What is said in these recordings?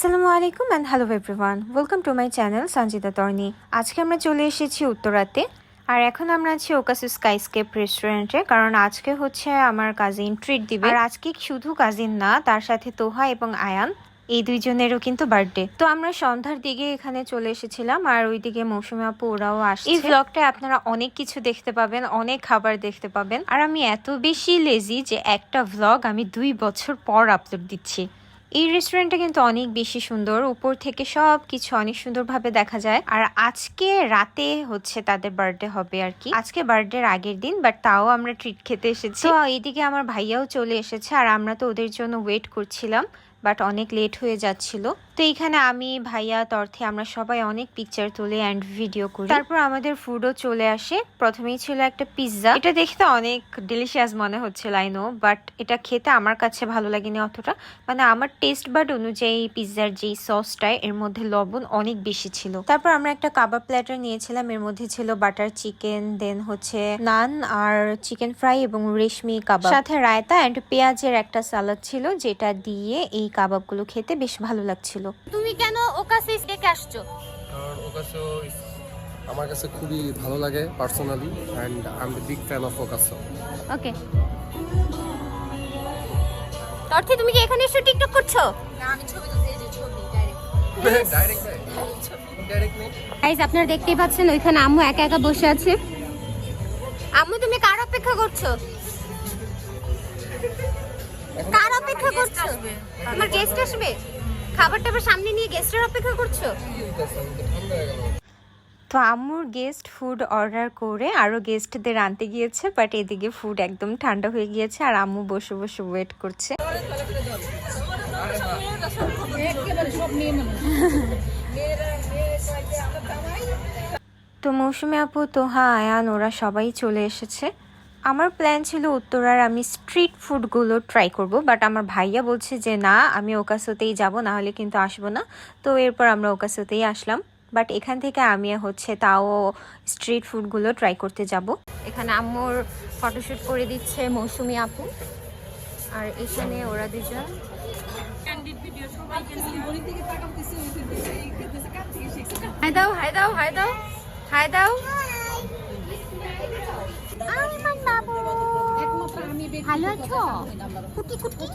আসসালামু আলাইকুম and hello everyone welcome to my channel Sanjita Tarni আজকে আমরা চলে এসেছি উত্তরাতে। আর এখন আমরা আছি ওকাসু স্কাইস্কেপ রেস্টুরেন্টে কারণ আজকে হচ্ছে আমার কাজিন ট্রিট দিবে। আর আজকে শুধু কাজিন না, তার সাথে তোহা এবং আয়ান, এই দুইজনেরও কিন্তু বার্থডে তো আমরা সন্ধ্যার দিকে এখানে চলে এসেছিলাম, আর ওইদিকে মৌসুমী আপু ওরাও আসছে। এই ব্লগটায় আপনারা অনেক কিছু দেখতে পাবেন, অনেক খাবার দেখতে পাবেন। আর আমি এত বেশি লেজি যে একটা ভ্লগ আমি দুই বছর পর আপলোড দিচ্ছি। এই রেস্টুরেন্টটা কিন্তু অনেক বেশি সুন্দর। উপর থেকে সব কিছু অনেক সুন্দরভাবে দেখা যায়। আর আজকে রাতে হচ্ছে তাদের বার্থডে হবে আর কি। আজকে বার্থডের আগের দিন বাট তাও আমরা ট্রিট খেতে এসেছি। তো এইদিকে আমার ভাইয়াও চলে এসেছে, আর আমরা তো ওদের জন্য ওয়েট করছিলাম। বাট অনেক লেট হয়ে যাচ্ছিল। তো এইখানে আমি, ভাইয়া, তর্থে, আমরা সবাই অনেক পিকচার তুলে অ্যান্ড ভিডিও করি। তারপর আমাদের ফুডও চলে আসে। প্রথমেই ছিল একটা পিৎজা এটা দেখতে অনেক ডিলিশিয়াস মনে হচ্ছে লাইনো বাট এটা খেতে আমার কাছে ভালো লাগেনি অতটা। মানে আমার টেস্ট বাট অনুযায়ী পিৎজার যেই সসটা এর মধ্যে লবণ অনেক বেশি ছিল। তারপর আমরা একটা কাবাব প্ল্যাটার নিয়েছিলাম। এর মধ্যে ছিল বাটার চিকেন দেন হচ্ছে নান আর চিকেন ফ্রাই এবং রেশমি কাবাব। সাথে রায়তা অ্যান্ড পেঁয়াজের একটা সালাদ ছিল, যেটা দিয়ে এই কাবাবগুলো খেতে বেশ ভালো লাগছিল। তুমি কেন ওকাসে ডেকে আসছো? কারণ ওকাসো আমার কাছে খুবই ভালো লাগে personally and I am big fan of ওকাসো। Okay. অর্থে তুমি কি এখানে এসে টিকটক করছ? না আমি ছবি তুলতে এসেছি ছবি ডাইরেক্ট ডাইরেক্ট নেই। গাইস আপনারা দেখতেই পাচ্ছেন ওইখানে আম্মু একা একা বসে আছে। আম্মু তুমি কার অপেক্ষা করছ? কার অপেক্ষা করছ? তোমার গেস্ট আসবে? খাবার টাবার সামনে নিয়ে গেস্টের অপেক্ষা করছ? হয়ে তো আম্মুর গেস্ট ফুড অর্ডার করে আরও গেস্টদের আনতে গিয়েছে বাট এদিকে ফুড একদম ঠান্ডা হয়ে গিয়েছে আর আম্মু বসে বসে ওয়েট করছে। তো মৌসুমি আপু তোহা আয়ান ওরা সবাই চলে এসেছে। আমার প্ল্যান ছিল উত্তরার আমি স্ট্রিট ফুডগুলো ট্রাই করব বাট আমার ভাইয়া বলছে যে না আমি ওকাসোতেই যাব না হলে কিন্তু আসব না। তো এরপর আমরা ওকাসোতেই আসলাম বাট এখান থেকে আমি হচ্ছে তাও স্ট্রিট ফুডগুলো ট্রাই করতে যাব। এখানে আম্মুর ফটোশ্যুট করে দিচ্ছে মৌসুমি আপু আর এখানে ওরা দুজন। হাই দাও হাই দাও হাই দাও হাই দাও। ভালো আছো? কুটি কুটি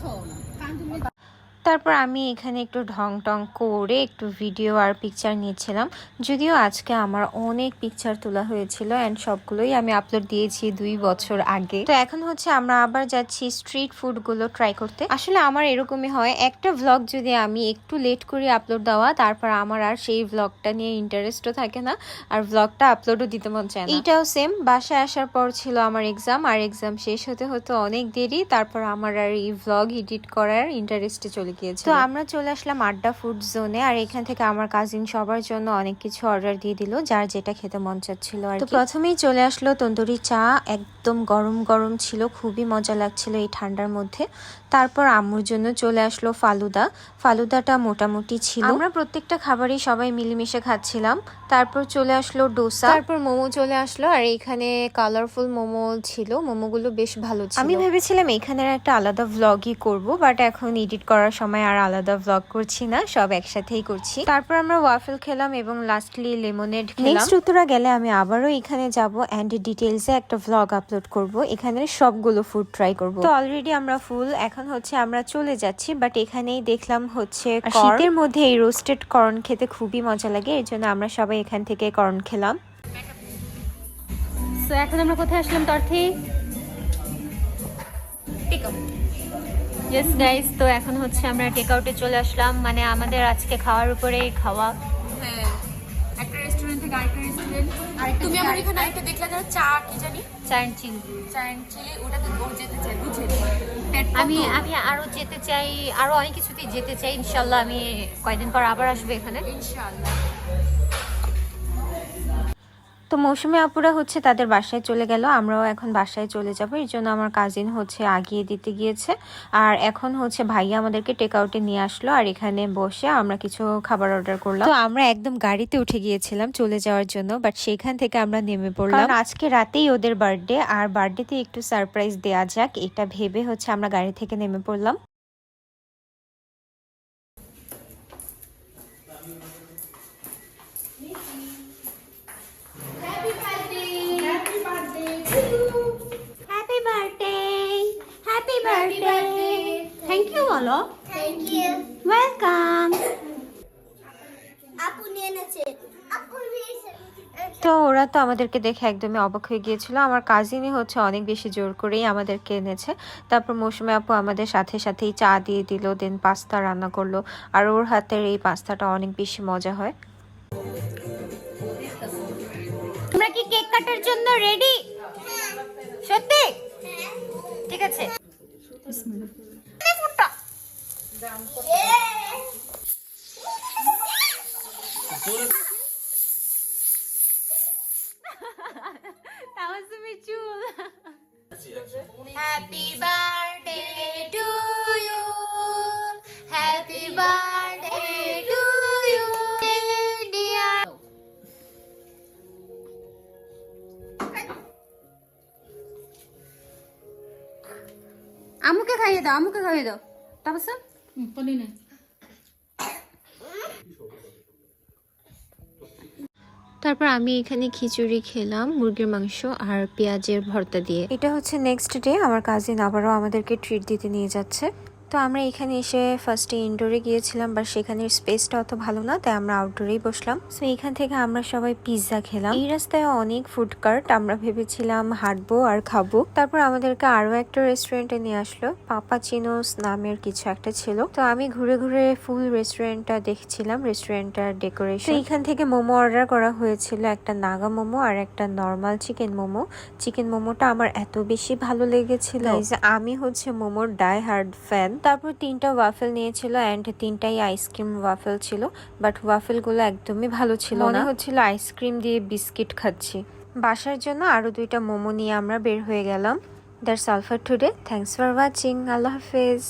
তারপর আমি এখানে একটু ঢং টং করে একটু ভিডিও আর পিকচার নিয়েছিলাম যদিও আজকে আমার অনেক পিকচার তোলা হয়েছিল অ্যান্ড সবগুলোই আমি আপলোড দিয়েছি দুই বছর আগে। তো এখন হচ্ছে আমরা আবার যাচ্ছি স্ট্রিট ফুডগুলো ট্রাই করতে। আসলে আমার এরকমই হয়, একটা ভ্লগ যদি আমি একটু লেট করে আপলোড দেওয়া, তারপর আমার আর সেই ভ্লগটা নিয়ে ইন্টারেস্টও থাকে না, আর ভ্লগটা আপলোডও দিতে মন চায় এইটাও সেম বাসায় আসার পর ছিল আমার এক্সাম আর এক্সাম শেষ হতে হতে অনেক দেরি, তারপর আমার আর এই ভ্লগ এডিট করার ইন্টারেস্টে চলে গিয়েছে তো আমরা চলে আসলাম আড্ডা ফুড জোনে আর এখান থেকে আমার কাজিন সবার জন্য অনেক কিছু অর্ডার দিয়ে দিল যার যেটা খেতে মন চাচ্ছিল আর তো প্রথমেই চলে আসলো তন্দুরি চা একদম গরম গরম ছিল খুবই মজা লাগছিল এই ঠান্ডার মধ্যে। তারপর আম্মুর জন্য চলে আসলো ফালুদা। ফালুদাটা মোটামুটি ছিল। আমরা প্রত্যেকটা খাবারই সবাই মিলেমিশে খাচ্ছিলাম। তারপর চলে আসলো ডোসা। তারপর মোমো চলে আসলো আর এখানে কালারফুল মোমো ছিল। মোমোগুলো বেশ ভালো ছিল। আমি ভেবেছিলাম এখানের একটা আলাদা ভ্লগই করব বাট এখন এডিট করার সময় আর আলাদা ভ্লগ করছি না সব একসাথেই করছি। তারপর আমরা ওয়াফেল খেলাম এবং লাস্টলি লেমনেড খেলাম। নেক্সট উত্তরা গেলে আমি আবারও এখানে যাব এন্ড ডিটেলসে একটা ভ্লগ আপলোড করব এখানে সবগুলো ফুড ট্রাই করব। তো অলরেডি আমরা ফুল এখন হচ্ছে আমরা চলে যাচ্ছি বাট এখানেই দেখলাম হচ্ছে শীতের মধ্যে এই রোস্টেড কর্ন খেতে খুবই মজা লাগে এর জন্য আমরা সবাই এখান থেকে কর্ন খেলাম। সো এখন আমরা কোথায় আসলাম তর্থে? ইয়েস গাইস তো এখন হচ্ছে আমরা টেক আউটে চলে আসলাম মানে আমাদের আজকে খাওয়ার উপরে খাওয়া। রেস্টুরেন্ট আরেকটা তুমি আমার এখানে আরেকটা দেখলা যারা চা কি জানি? Cha and Chili Cha and Chili ওটাতে ও যেতে চাই বুঝে আমি আমি আরও যেতে চাই আরও অনেক কিছুতেই যেতে চাই ইনশাল্লাহ আমি কয়দিন পর আবার আসব এখানে। ইনশাআল্লাহ তো মৌসুমী আপুরা হচ্ছে তাদের বাসায় চলে গেল। আমরাও এখন বাসায় চলে যাব। এর জন্য আমার কাজিন হচ্ছে আগিয়ে দিতে গিয়েছে। আর এখন হচ্ছে ভাইয়া আমাদেরকে টেক আউটে নিয়ে আসলো আর এখানে বসে আমরা কিছু খাবার অর্ডার করলাম। তো আমরা একদম গাড়িতে উঠে গিয়েছিলাম চলে যাওয়ার জন্য বাট সেখান থেকে আমরা নেমে পড়লাম। আজকে রাতেই ওদের বার্থডে আর বার্থডেতে একটু সারপ্রাইজ দেওয়া যাক। এটা ভেবে হচ্ছে আমরা গাড়ি থেকে নেমে পড়লাম। বার্থডে থ্যাংক ইউ বলো থ্যাংক ইউ ওয়েলকাম আপু নিয়ে এনেছে। আপু তো ওরা তো আমাদেরকে দেখে একদমই অবাক হয়ে গিয়েছিল। আমার কাজিনই হচ্ছে অনেক বেশি জোর করেই আমাদেরকে এনেছে। তারপর মৌসুমী আপু আমাদের সাথে সাথেই চা দিয়ে দিল দেন পাস্তা রান্না করল। আর ওর হাতের এই পাস্তাটা অনেক বেশি মজা হয়। তোমরা কি কেক কাটার জন্য রেডি সত্যি? ঠিক আছে। ফুটটা তাওয়াসুমি চুল হ্যাপি বার্থডে আমুকে খাইয়ে দাও আমুকে খাইয়ে দাও। তারপর তারপর আমি এখানে খিচুড়ি খেলাম মুরগির মাংস আর পেঁয়াজের ভর্তা দিয়ে। এটা হচ্ছে নেক্সট ডে আমার কাজিন আবারও আমাদেরকে ট্রিট দিতে নিয়ে যাচ্ছে। তো আমরা এখানে এসে ফার্স্টে ইনডোরে গিয়েছিলাম বাট সেখানের স্পেসটা অত ভালো না তাই আমরা আউটডোরেই বসলাম। সো এখান থেকে আমরা সবাই পিৎজা খেলাম। এই রাস্তায় অনেক ফুড কার্ট আমরা ভেবেছিলাম হাঁটবো আর খাব। তারপর আমাদেরকে আরও একটা রেস্টুরেন্টে নিয়ে আসলো পাপা চিনোস নামের কিছু একটা ছিল। তো আমি ঘুরে ঘুরে ফুল রেস্টুরেন্টটা দেখছিলাম রেস্টুরেন্টটার ডেকোরেশন এখান থেকে মোমো অর্ডার করা হয়েছিল একটা নাগা মোমো আর একটা নর্মাল চিকেন মোমো। চিকেন মোমোটা আমার এত বেশি ভালো লেগেছিল। Guys, আমি হচ্ছে মোমোর ডাই হার্ড ফ্যান তারপর তিনটা ওয়াফেল নিয়েছিল অ্যান্ড তিনটাই আইসক্রিম ওয়াফেল ছিল বাট ওয়াফেলগুলো একদমই ভালো ছিল মনে হচ্ছিল আইসক্রিম দিয়ে বিস্কিট খাচ্ছি। বাসার জন্য আরও দুইটা মোমো নিয়ে আমরা বের হয়ে গেলাম। That's all for today thanks for watching আল্লাহ হাফেজ।